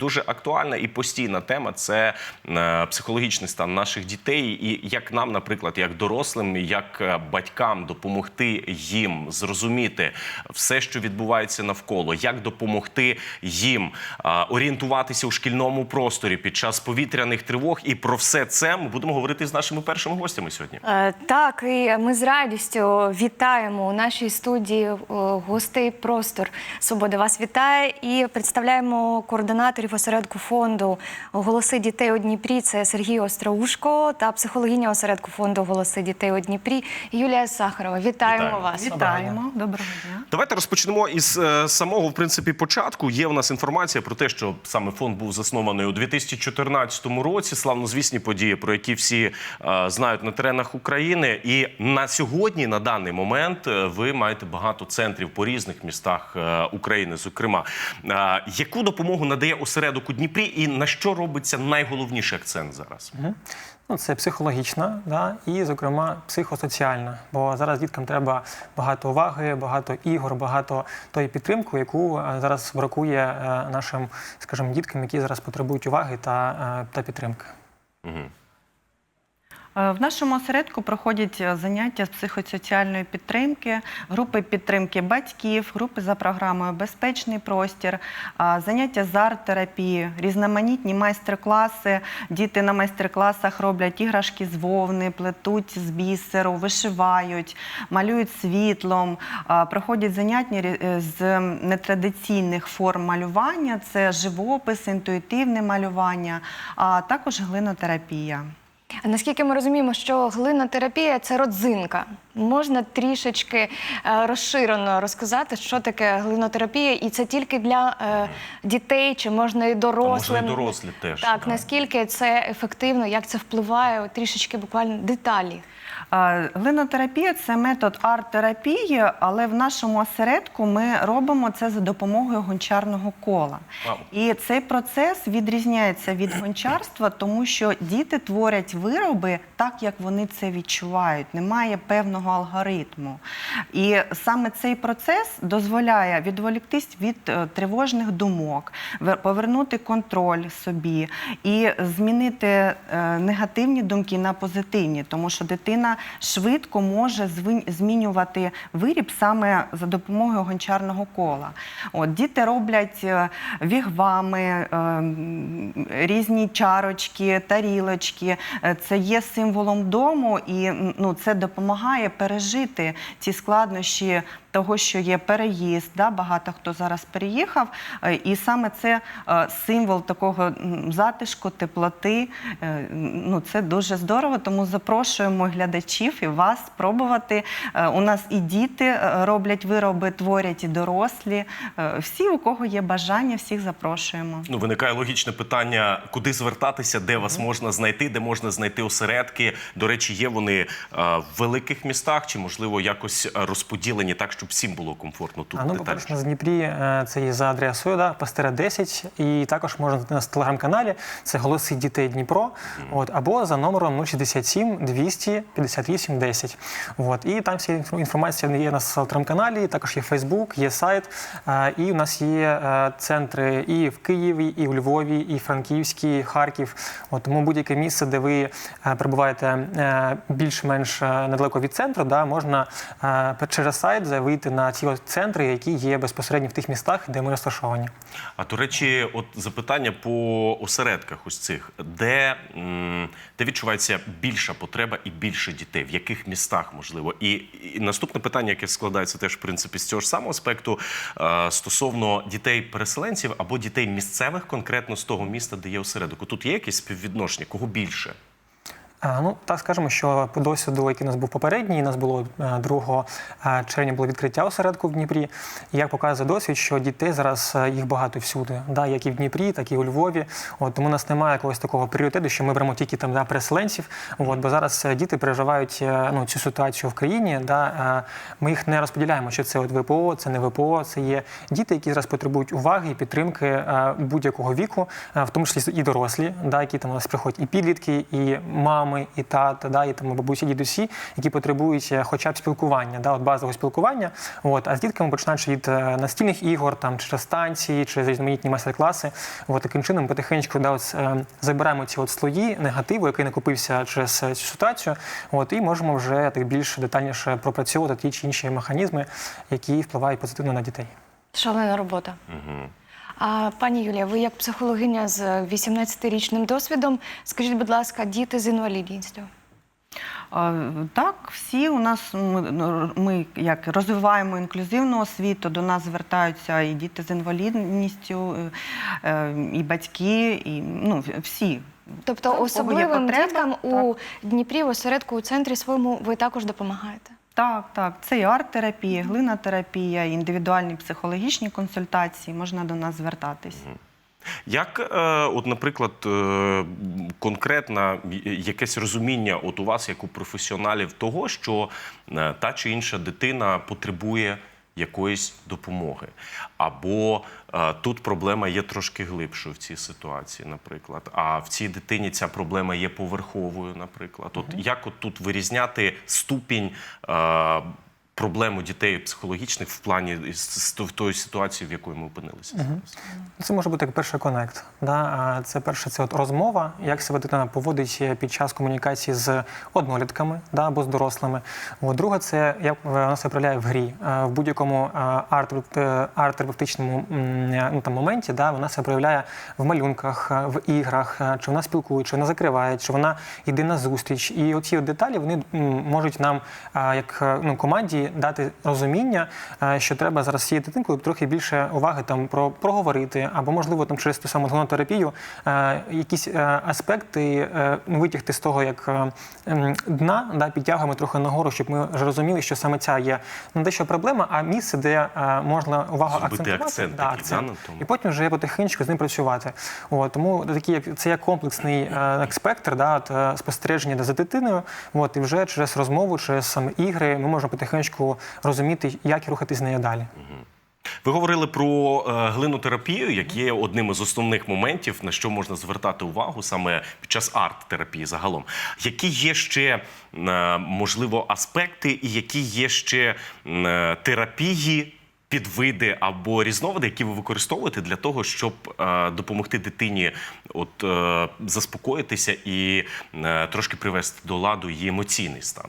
Дуже актуальна і постійна тема це е, психологічний стан наших дітей, і як нам, наприклад, як дорослим, як е, батькам допомогти їм зрозуміти все, що відбувається навколо, як допомогти їм е, орієнтуватися у шкільному просторі під час повітряних тривог. І про все це ми будемо говорити з нашими першими гостями сьогодні. Так, і ми з радістю вітаємо у нашій студії гостей Простор Свобода вас вітає і представляємо координаторів осередку фонду Голоси дітей у Дніпрі. Це Сергій Остроушко та психологиня осередку фонду Голоси дітей у Дніпрі Юлія Сахарова. Вітаємо, Вітаємо. вас. Вітаємо, доброго дня. Давайте розпочнемо із е, самого в принципі початку. Є в нас інформація про те, що саме фонд був заснований у 2014 році. Славнозвісні події, про які всі е, знають на теренах України. І на сьогодні, на даний момент, е, ви маєте багато центрів по різних містах е, України. Зокрема, Е, яку допомогу надає осередок у Дніпрі, і на що робиться найголовніший акцент зараз? Ну, це психологічна, да, і, зокрема, психосоціальна. Бо зараз діткам треба багато уваги, багато ігор, багато тої підтримки, яку е, зараз бракує е, нашим, скажімо, діткам, які зараз потребують уваги та, е, та підтримки. Е, В нашому осередку проходять е, заняття з психосоціальної підтримки, групи підтримки батьків, групи за програмою Безпечний простір, заняття з арт-терапії, різноманітні майстер-класи. Діти на майстер-класах роблять іграшки з вовни, плетуть з бісеру, вишивають, малюють світлом, проходять заняття е, з нетрадиційних форм малювання, це живопис, інтуїтивне малювання, а також глинотерапія. Наскільки ми розуміємо, що глинотерапія це родзинка. Можна трішечки е, розширено розказати, що таке глинотерапія, і це тільки для е, дітей, чи можна і дорослим. Можна і дорослі теж Так, да. наскільки це ефективно, як це впливає, трішечки буквально деталі. Глинотерапія це метод арт-терапії, але в нашому осередку ми робимо це за допомогою гончарного кола. Вау. І цей процес відрізняється від гончарства, тому що діти творять вироби так, як вони це відчувають. Немає певного алгоритму. І саме цей процес дозволяє відволіктись від е, тривожних думок, вер- повернути контроль собі і змінити е, негативні думки на позитивні, тому що дитина швидко може змінювати виріб саме за допомогою гончарного кола. От, діти роблять е, вігвами, е, різні чарочки, тарілочки. Е, Це є символом дому, і ну, це допомагає пережити ці складнощі того, що є переїзд. Да? Багато хто зараз переїхав, е, і саме це е, символ такого затишку, теплоти. Е, Ну, це дуже здорово, тому запрошуємо глядачів і вас спробувати. У нас і діти роблять вироби, творять, і дорослі. Всі, у кого є бажання, всіх запрошуємо. Ну, виникає логічне питання, куди звертатися, де вас можна знайти, де можна знайти осередки. До речі, є вони в великих містах, чи можливо якось розподілені так, щоб всім було комфортно тут А, ну, по-перше, на Дніпрі е, це є за адресою да, Пастера 10, і також можна в телеграм-каналі. Це голоси дітей Дніпро. От, або за номером 067 200 58 10. От, і там вся інф- інформація є в телеграм-каналі, також є Фейсбук, є сайт. Е, і у нас є е, центри і в Києві, і у Львові, і Франківській, Харків. От, тому будь-яке місце, де ви перебуваєте більш-менш недалеко від центру, да, можна через сайт вийти на от центри, які є безпосередньо в тих містах, де ми розташовані. А до речі, от запитання по осередках ось цих, де, де відчувається більша потреба і більше дітей, в яких містах можливо? І, і наступне питання, яке складається теж в принципі з цього ж самого аспекту е, стосовно дітей-переселенців або дітей місцевих, конкретно з того міста, де є осередок. Тут є якесь співвідношення? Кого більше? Ну, так скажемо, що по досвіду, який у нас був попередній, у нас було е, 2 е, червня було відкриття осередку в Дніпрі. І як показує досвід, що дітей зараз е, їх багато всюди, да, як і в Дніпрі, так і у Львові. От, тому у нас немає якогось такого пріоритету, що ми беремо тільки там да, переселенців. От, бо зараз е, діти переживають е, ну, цю ситуацію в країні. Да, е, ми їх не розподіляємо, що це от ВПО, це не ВПО, це є діти, які зараз потребують уваги і підтримки е, будь-якого віку, е, в тому числі і дорослі, да, які там у нас приходять і підлітки, і мами. Мами, і тата, да, і там бабусі, дідусі, які потребують е, хоча б спілкування, да, от базового спілкування. От, а з дітками починаючи від е, настільних ігор, там через станції, через різноманітні майстер-класи. От таким чином потихеньку да, от, е, забираємо ці от слої негативу, який накопився через цю ситуацію. От, і можемо вже так більш детальніше пропрацьовувати ті чи інші механізми, які впливають позитивно на дітей. Шалена робота. А пані Юлія, ви як психологиня з 18-річним досвідом, скажіть, будь ласка, діти з інвалідністю? Так, всі у нас ми, ну, ми як розвиваємо інклюзивну освіту, до нас звертаються і діти з інвалідністю, е, е, і батьки, і ну, всі. Тобто особливим потреба, діткам так. у Дніпрі, в осередку у центрі своєму ви також допомагаєте? Так, так. Це і арт-терапія, глинотерапія, індивідуальні психологічні консультації. Можна до нас звертатись. Як, е, от, наприклад, е, конкретно якесь розуміння от у вас, як у професіоналів, того, що е, та чи інша дитина потребує якоїсь допомоги, або е, тут проблема є трошки глибшою в цій ситуації, наприклад. А в цій дитині ця проблема є поверховою, наприклад. От як от тут вирізняти ступінь е, проблем у дітей психологічних в плані в тої ситуації, в якій ми опинилися зараз? Це може бути як перший конект. Да? Це перше, це от розмова, як себе дитина поводить під час комунікації з однолітками да, або з дорослими. От, друге, це як вона себе проявляє в грі. Е, В будь-якому е, арт- е, арт-терапевтичному ну, там, моменті да, вона себе проявляє в малюнках, е, в іграх, е, чи вона спілкує, чи вона закриває, чи вона йде на зустріч. І оці от деталі вони можуть нам, е, як е, ну, команді, дати розуміння, е, що треба зараз цією дитинкою трохи більше уваги там про проговорити, або можливо там через ту саму гонотерапію е, якісь е, аспекти ну, витягти з того, як дна, да, підтягуємо трохи нагору, щоб ми вже розуміли, що саме ця є не дещо проблема, а місце, де можна увагу акцентувати. акцент да, такий, акцент. да, тому. І потім вже потихеньку з ним працювати. От, тому такі, як це як комплексний е, спектр да, от, спостереження за дитиною. От, і вже через розмову, через саме ігри ми можемо потихеньку розуміти, як рухатись з нею далі. Ви говорили про е, глинотерапію, як є одним із основних моментів, на що можна звертати увагу саме під час арт-терапії загалом. Які є ще е, можливо аспекти, і які є ще е, терапії? Підвиди або різновиди, які ви використовуєте для того, щоб допомогти дитині от, заспокоїтися і трошки привести до ладу її емоційний стан.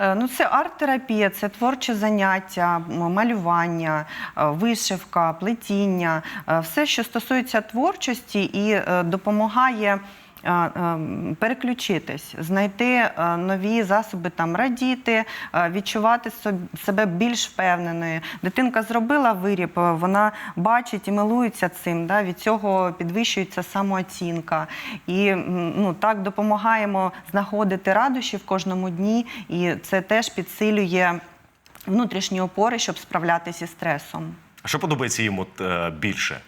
Е, Ну, це арт-терапія, це творче заняття, малювання, е, вишивка, плетіння, е, все, що стосується творчості і допомагає. Переключитись, знайти е, нові засоби там радіти, е, відчувати себе більш впевненою. Дитинка зробила виріб, е, вона бачить і милується цим. Да? Від цього підвищується самооцінка. І ну, так допомагаємо знаходити радощі в кожному дні, і це теж підсилює внутрішні опори, щоб справлятися зі стресом. Що подобається їм от, більше?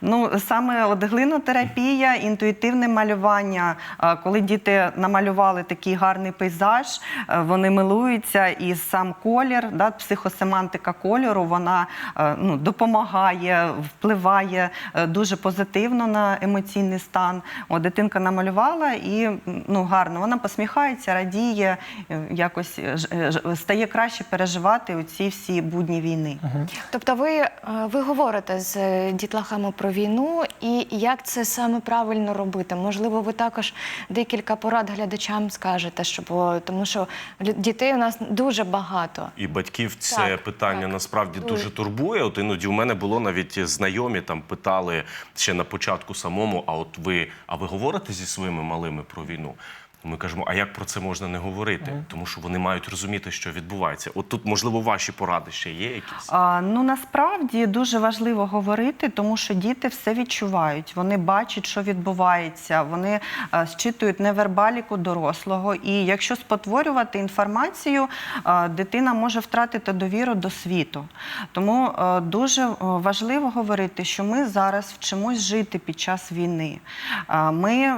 Ну, саме от глинотерапія, інтуїтивне малювання. Коли діти намалювали такий гарний пейзаж, е, вони милуються, і сам колір, да, психосемантика кольору, вона е, ну, допомагає, впливає е, дуже позитивно на емоційний стан. От, дитинка намалювала і ну, гарно, вона посміхається, радіє, якось стає краще переживати оці всі будні війни. Тобто, ви, ви говорите з е, дітлахами про війну і як це саме правильно робити? Можливо, ви також декілька порад глядачам скажете, щоб тому що дітей у нас дуже багато. І батьків це Так, питання так. насправді Дуже. дуже турбує. От іноді у мене було навіть знайомі там питали ще на початку самому: а от ви, а ви говорите зі своїми малими про війну? Ми кажемо, а як про це можна не говорити? Тому що вони мають розуміти, що відбувається. От тут, можливо, ваші поради ще є якісь. А, ну насправді дуже важливо говорити, тому що діти все відчувають. Вони бачать, що відбувається, вони а, зчитують невербаліку дорослого. І якщо спотворювати інформацію, а, дитина може втратити довіру до світу. Тому а, дуже важливо говорити, що ми зараз вчимось жити під час війни. А, Ми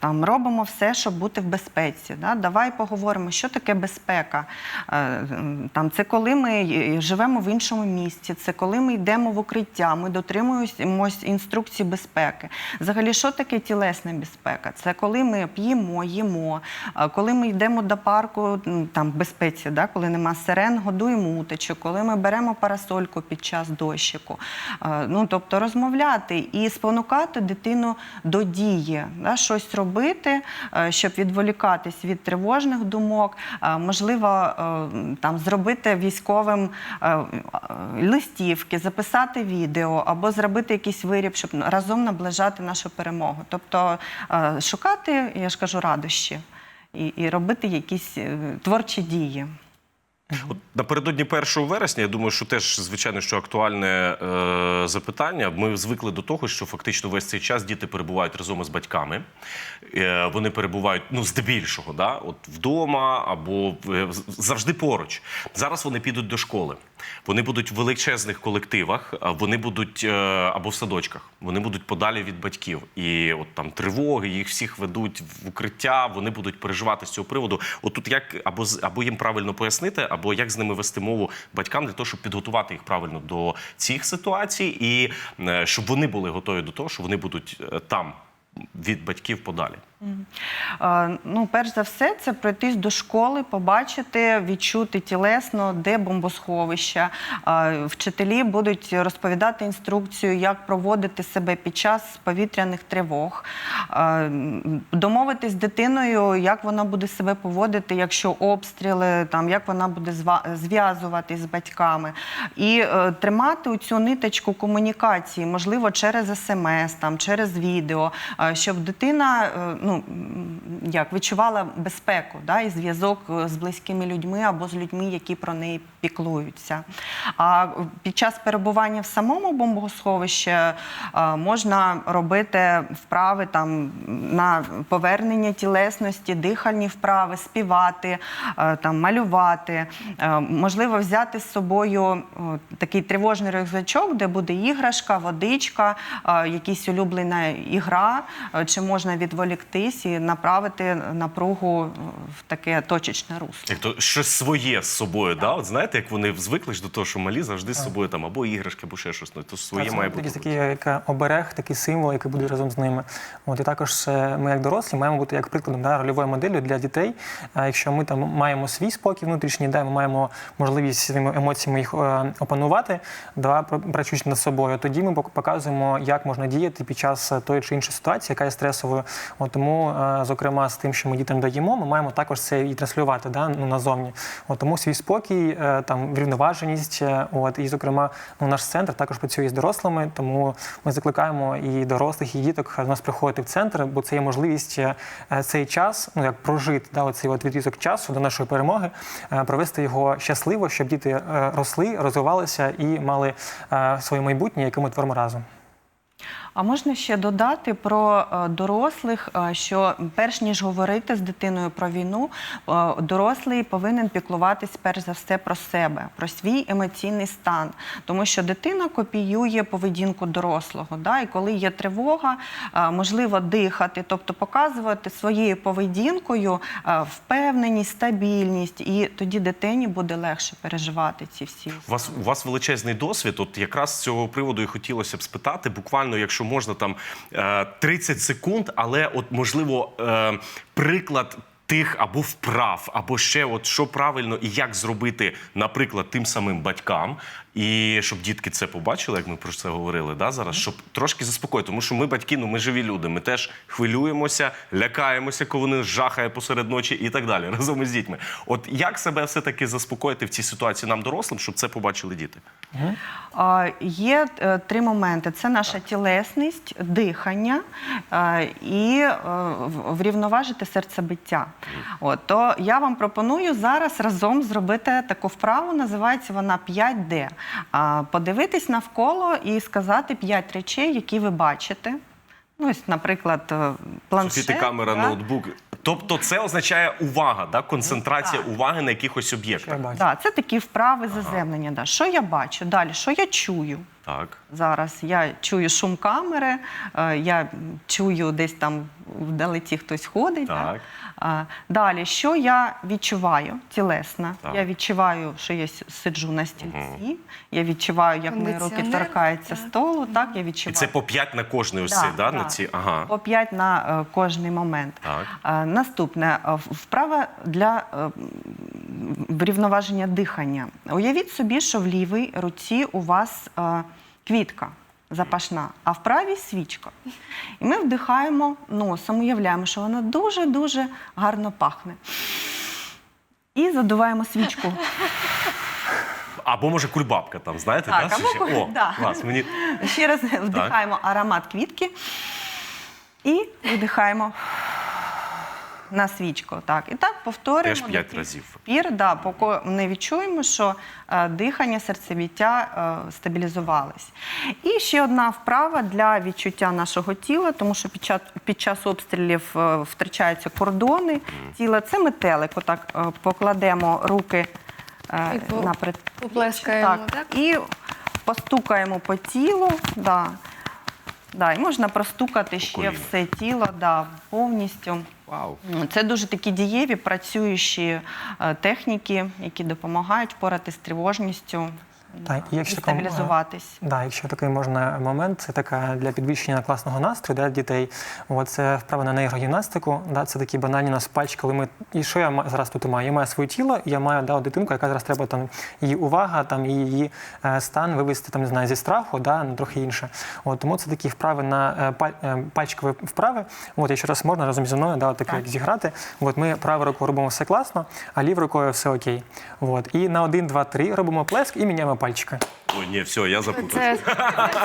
там робимо все, щоб бути в безпеці. Да? Давай поговоримо, що таке безпека. Е, Там, це коли ми е, живемо в іншому місці, це коли ми йдемо в укриття, ми дотримуємось інструкцій безпеки. Взагалі, що таке тілесна безпека? Це коли ми п'ємо, їмо, е, коли ми йдемо до парку, там в безпеці, да? коли нема сирен, годуємо утечу, коли ми беремо парасольку під час дощику. Ну, тобто розмовляти і спонукати дитину до дії, да? щось робити, щоб відволікатись від тривожних думок, Е, можливо, е, там зробити військовим е, листівки, записати відео або зробити якийсь виріб, щоб разом наближати нашу перемогу. Тобто шукати, я ж кажу, радощі і, і робити якісь творчі дії. От напередодні 1 вересня, я думаю, що теж звичайно, що актуальне е, запитання. Ми звикли до того, що фактично весь цей час діти перебувають разом із батьками. Е, вони перебувають ну здебільшого, да, от вдома або в- завжди поруч. Зараз вони підуть до школи. Вони будуть в величезних колективах, вони будуть е, або в садочках. Вони будуть подалі від батьків. І от там тривоги, їх всіх ведуть в укриття. Вони будуть переживати з цього приводу. От тут як або або їм правильно пояснити, або як з ними вести мову батькам для того, щоб підготувати їх правильно до цих ситуацій, і е, щоб вони були готові до того, що вони будуть е, там від батьків подалі. Е, Ну, перш за все, це пройтись до школи, побачити, відчути тілесно, де бомбосховища. Е, Вчителі будуть розповідати інструкцію, як проводити себе під час повітряних тривог, Е, домовитись з дитиною, як вона буде себе поводити, якщо обстріли, там як вона буде зв'язуватись з батьками, і тримати цю ниточку комунікації, можливо, через смс, там через відео, щоб дитина е, ну як відчувала безпеку, да, і зв'язок е, з близькими людьми або з людьми, які про неї піклуються. А під час перебування в самому бомбосховищі е, можна робити вправи там на повернення тілесності, дихальні вправи, співати, е, там малювати. Можливо, взяти з собою такий тривожний рюкзачок, де буде іграшка, водичка, якась улюблена ігра, чи можна відволіктись і направити напругу е, в таке точечне русло. Як то щось своє з собою, да? От знаєте, як вони звикли ж до того, що малі завжди з собою там або іграшки, або ще щось. Ну, то своє Це має бути. такий як е, оберег, такий символ, який буде разом з ними. От і також е, ми, як дорослі, маємо бути як прикладом да, рольовою моделлю для дітей. А якщо ми там маємо свій спокій внутрішній, да, ми маємо можливість своїми емоціями їх е, опанувати, да, працюючи над собою, тоді ми пок- показуємо, як можна діяти під час е, тої чи іншої ситуації, яка є стресовою. От тому, е, зокрема, з тим, що ми дітям даємо, ми маємо також це і транслювати да, ну, назовні. От тому свій спокій, е, там врівноваженість. е, От і, зокрема, ну, наш центр також працює з дорослими, тому ми закликаємо і дорослих, і діток до нас приходити в центр, бо це є можливість цей час, ну як прожити да, оцей відрізок часу до нашої перемоги, провести його щасливо, щоб діти росли, розвивалися і мали своє майбутнє, яке ми творимо разом. А можна ще додати про е, дорослих, е, що перш ніж говорити з дитиною про війну, е, дорослий повинен піклуватись перш за все про себе, про свій емоційний стан, тому що дитина копіює поведінку дорослого. Да? І коли є тривога, можливо дихати, тобто показувати своєю поведінкою впевненість, стабільність, і тоді дитині буде легше переживати ці всі. У вас у вас величезний досвід. От якраз з цього приводу і хотілося б спитати. Буквально, якщо можна, там е, 30 секунд, але от можливо е, приклад. Тих або вправ, або ще от що правильно і як зробити, наприклад, тим самим батькам, і щоб дітки це побачили, як ми про це говорили, да, зараз, щоб трошки заспокоїти. Тому що ми батьки, ну ми живі люди. Ми теж хвилюємося, лякаємося, коли вони жахає посеред ночі і так далі разом із дітьми. От як себе все-таки заспокоїти в цій ситуації нам, дорослим, щоб це побачили діти? Є е, три моменти: це наша тілесність, дихання е, і е, врівноважити серцебиття. От, то я вам пропоную зараз разом зробити таку вправу, називається вона 5D. Подивитись навколо і сказати п'ять речей, які ви бачите. Ну, ось, наприклад, е, планшет. Софіти камера, да? ноутбук. Тобто це означає увага, да? концентрація Так. уваги на якихось об'єктах. Так, Да, це такі вправи заземлення. Да. Що я бачу? Далі, що я чую? Так. Зараз я чую шум камери, е, я чую десь там вдалиці хтось ходить. Так. Далі, що я відчуваю тілесно? Так. Я відчуваю, що я сиджу на стільці, я відчуваю, як мої руки торкаються так. столу. Так, я І це по 5 на кожний ось Да, на ці. Ага. По 5 на е, кожний момент. Так. Е, наступне вправа для врівноваження дихання. Уявіть собі, що в лівій руці у вас квітка запашна, а в правій свічка. І ми вдихаємо носом, уявляємо, що вона дуже-дуже гарно пахне. І задуваємо свічку. Або може кульбабка там, знаєте, Так, да? або куль- О, да. клас, мені Ще раз вдихаємо аромат квітки і видихаємо на свічку. Так. І так повторюємо. Теж п'ять разів. Пір, да, поки не відчуємо, що е, дихання, серцебіття е, стабілізувались. І ще одна вправа для відчуття нашого тіла, тому що під час, під час обстрілів е, втрачаються кордони тіла. Це метелик. Отак е, покладемо руки е, І по- на пред... поплескаємо, так? І постукаємо по тілу. Да. Да, і можна простукати ще коліну. все тіло да, повністю. Вау. Це дуже такі дієві працюючі е, техніки, які допомагають впоратися з тривожністю Так, і якщо і такому, е, стабілізуватись. Да, якщо такий можна момент, це така для підвищення класного настрою для дітей. От це вправа на нейрогімнастику. Да, це такі банальні нас пальчики, коли ми. І що я зараз тут маю? Я маю своє тіло, я маю да, дитинку, яка зараз треба там її увага, там її е, стан вивести там, не знаю, зі страху, да, на трохи інше. От, тому це такі вправи на е, пальчикові вправи. От, якщо раз можна разом зі мною, да, таке Так. зіграти. От ми правою рукою робимо все класно, а лівою рукою все окей. От. І на один, два, три робимо плеск і міняємо пальчики. Ой, ні, все, я запутався.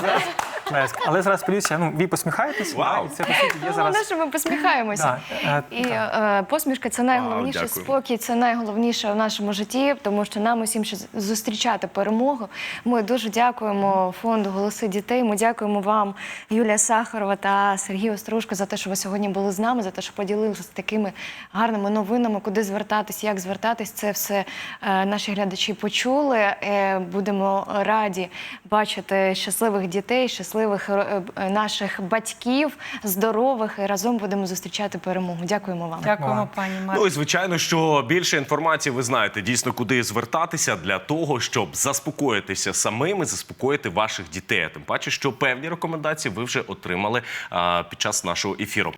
Це Плеск. Але зараз подивіться, ну ви посміхаєтесь, Вау. да, і це по суті є головне, зараз. що ми посміхаємося. Да, е, І е, посмішка це найголовніше, дякую. спокій це найголовніше в нашому житті, тому що нам усім ще зустрічати перемогу. Ми дуже дякуємо фонду Голоси дітей. Ми дякуємо вам, Юлія Сахарова та Сергій Острушко, за те, що ви сьогодні були з нами, за те, що поділилися такими гарними новинами, куди звертатись, як звертатись. Це все е, наші глядачі почули. Е, будемо раді бачити щасливих дітей, щасливих е, е, наших батьків, здорових і разом будемо зустрічати перемогу. Дякуємо вам. Дякуємо, пані Марі. Ну і звичайно, що більше інформації ви знаєте дійсно, куди звертатися для того, щоб заспокоїтися самим і заспокоїти ваших дітей. Тим паче, що певні рекомендації ви вже отримали а, під час нашого ефіру.